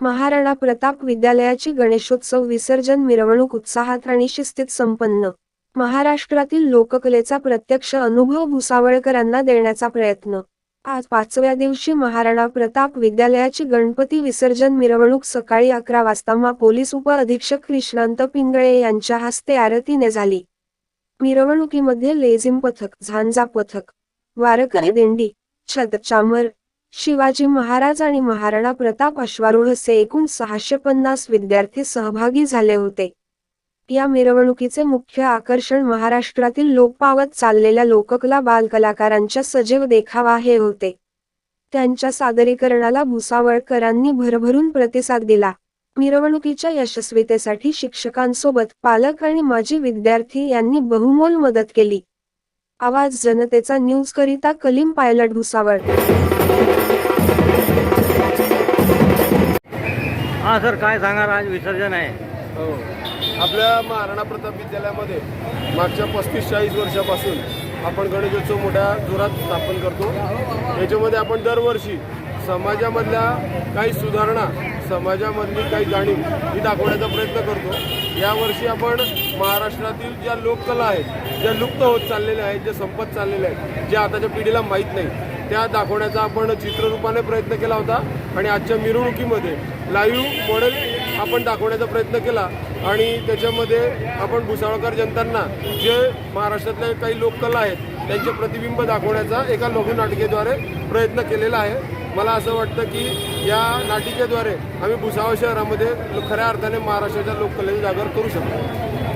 महाराणा प्रताप विद्यालयाची गणेशोत्सव विसर्जन मिरवणूक उत्साहात आणि शिस्तीत संपन्न. महाराष्ट्रातील लोककलेचा प्रत्यक्ष अनुभव भुसावळकरांना देण्याचा प्रयत्न. आज पाचव्या दिवशी महाराणा प्रताप विद्यालयाची गणपती विसर्जन मिरवणूक सकाळी अकरा वाजता मा पोलीस उप अधीक्षक कृष्णांत पिंगळे यांच्या हस्ते आरतीने झाली. मिरवणुकीमध्ये लेझिम पथक झांजा पथक वारकरी दिंडी छत्रचामर शिवाजी महाराज आणि महाराणा प्रताप अश्वारूढ असे एकूण सहाशे पन्नास विद्यार्थी सहभागी झाले होते. या मिरवणुकीचे मुख्य आकर्षण महाराष्ट्रातील लोकपावत चाललेल्या लोककला बालकलाकारांच्या सजीव देखावा हे होते. त्यांच्या सादरीकरणाला भुसावळकरांनी भरभरून प्रतिसाद दिला. मिरवणुकीच्या यशस्वीतेसाठी शिक्षकांसोबत पालक आणि माजी विद्यार्थी यांनी बहुमोल मदत केली. आवाज जनतेचा न्यूज करिता कलीम पायलट भुसावळ. हा सर काय सांगणार आज विसर्जन आहे. हो. आपल्या महाराणा प्रताप विद्यालयामध्ये मागच्या पस्तीस चाळीस वर्षापासून आपण गणेशोत्सव मोठ्या जोरात स्थापन करतो. याच्यामध्ये आपण दरवर्षी समाजामधल्या काही सुधारणा समाजामधली काही जाणीव ही दाखवण्याचा प्रयत्न करतो. यावर्षी आपण महाराष्ट्रातील ज्या लोककला आहेत ज्या लुप्त होत चाललेल्या आहेत ज्या संपत चाललेल्या आहेत ज्या आताच्या पिढीला माहीत नाही त्या दाखवण्याचा आपण चित्ररूपाने प्रयत्न केला होता. आणि आजच्या मिरवणुकीमध्ये लाईव्ह मॉडेल आपण दाखवण्याचा प्रयत्न केला. आणि त्याच्यामध्ये आपण भुसावळकर जनतांना जे महाराष्ट्रातल्या काही लोककला आहेत त्यांचे प्रतिबिंब दाखवण्याचा एका लघुनाटिकेद्वारे प्रयत्न केलेला आहे. मला असं वाटतं की या नाटिकेद्वारे आम्ही भुसावळ शहरामध्ये खऱ्या अर्थाने महाराष्ट्राच्या लोककलेचा जागर करू शकतो.